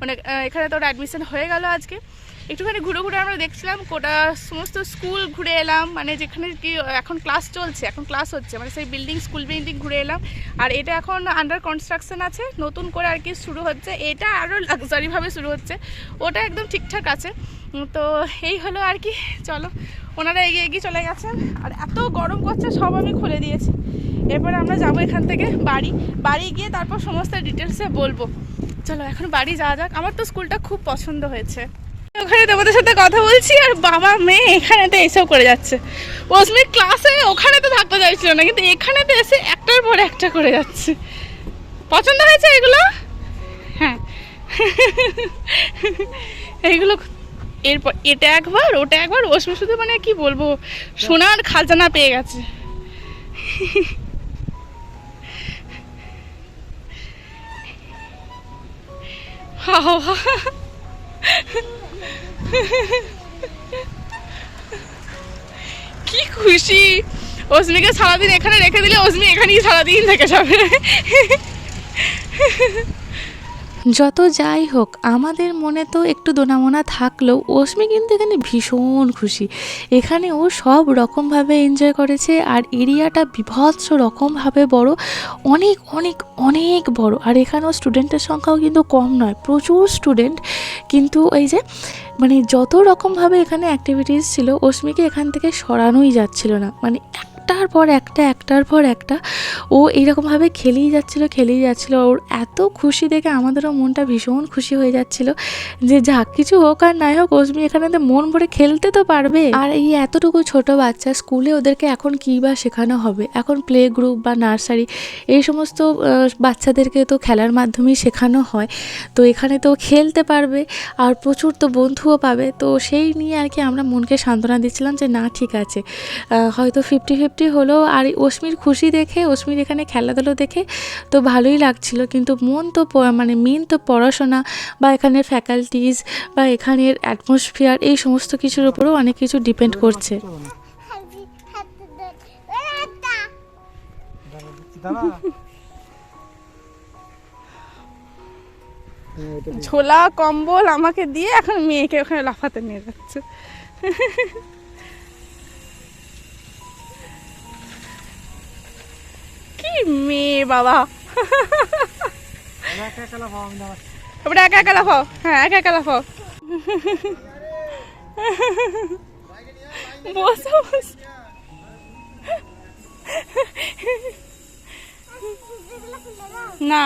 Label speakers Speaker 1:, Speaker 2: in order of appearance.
Speaker 1: মানে এখানে তো অ্যাডমিশন হয়ে গেল আজকে। একটুখানি ঘুরে ঘুরে আমরা দেখছিলাম কোটা সমস্ত স্কুল ঘুরে এলাম মানে যেখানে কি এখন ক্লাস চলছে, এখন ক্লাস হচ্ছে মানে সেই বিল্ডিং স্কুল বিল্ডিং ঘুরে এলাম। আর এটা এখন আন্ডার কনস্ট্রাকশন আছে, নতুন করে আর কি শুরু হচ্ছে, এটা আরও লাক্সারিভাবে শুরু হচ্ছে, ওটা একদম ঠিকঠাক আছে। তো এই হলো আর কি, চলো, ওনারা এগিয়ে এগিয়ে চলে গেছেন, আর এত গরম করছে, সব আমি খুলে দিয়েছি। এরপরে আমরা যাব এখান থেকে বাড়ি বাড়ি গিয়ে তারপর সমস্ত ডিটেলসে বলব। চলো, এখন বাড়ি যাওয়া যাক। আমার তো স্কুলটা খুব পছন্দ হয়েছে। ওখানে তোমাদের সাথে কথা বলছি আর বাবা মেয়ে এখানেতে এসেও করে যাচ্ছে। ওসমি ক্লাসে ওখানে তো থাকতে চাইছিল না, কিন্তু এখানেতে এসে একটার পর একটা করে যাচ্ছে। পছন্দ হয়েছে এগুলো? হ্যাঁ। এইগুলো এরপর, এটা একবার, ওটা একবার ওসমি শুধু মানে কি বলব, সোনার খাজানা পেয়ে গেছে। হাওয়া কি খুশি। অসমিকে সারাদিন এখানে রেখে দিলে অসমি এখানেই সারাদিন থেকে যাবে।
Speaker 2: যত যাই হোক, আমাদের মনে তো একটু দোনামোনা থাকলেও অশ্মি কিন্তু এখানে ভীষণ খুশি। এখানে ও সব রকমভাবে এনজয় করেছে আর এরিয়াটা বিভৎস রকমভাবে বড়, অনেক অনেক অনেক বড়। আর এখানেও স্টুডেন্টের সংখ্যাও কিন্তু কম নয়, প্রচুর স্টুডেন্ট কিন্তু এই যে মানে যত রকমভাবে এখানে অ্যাক্টিভিটিস ছিল, অশ্মিকে এখান থেকে সরানোই যাচ্ছিল না। মানে একটার পর একটা, একটার পর একটা, ও এইরকমভাবে খেলেই যাচ্ছিল খেলেই যাচ্ছিল। ওর এত খুশি দেখে আমাদেরও মনটা ভীষণ খুশি হয়ে যাচ্ছিল যে যা কিছু হোক আর নাই হোক অসমি এখানেতে মন ভরে খেলতে তো পারবে। আর এই এতটুকু ছোট বাচ্চা, স্কুলে ওদেরকে এখন কী বা শেখানো হবে? এখন প্লে গ্রুপ বা নার্সারি এই সমস্ত বাচ্চাদেরকে তো খেলার মাধ্যমেই শেখানো হয়। তো এখানে তো খেলতে পারবে আর প্রচুর তো বন্ধুও পাবে। তো সেই নিয়ে আর কি আমরা মনকে সান্ত্বনা দিচ্ছিলাম যে না, ঠিক আছে। হয়তো ফিফটি ফিফটি হলো, আর অশ্মির খুশি দেখে, অশ্মির এখানে খেলাধুলো দেখে তো ভালোই লাগছিল। কিন্তু মন তো মানে মেন তো পড়াশোনা বা এখানের ফ্যাকাল্টিজ বা এখানের অ্যাটমসফিয়ার এই সমস্ত কিছুর উপরেও অনেক কিছু ডিপেন্ড করছে।
Speaker 1: ঝোলা কম্বল আমাকে দিয়ে এখন মেয়েকে ওখানে লাফাতে নিয়ে যাচ্ছে। কি মেয়ে বাবা। একা একা লাফাও হ্যাঁ একা একা লাফাও বসো বসো। না।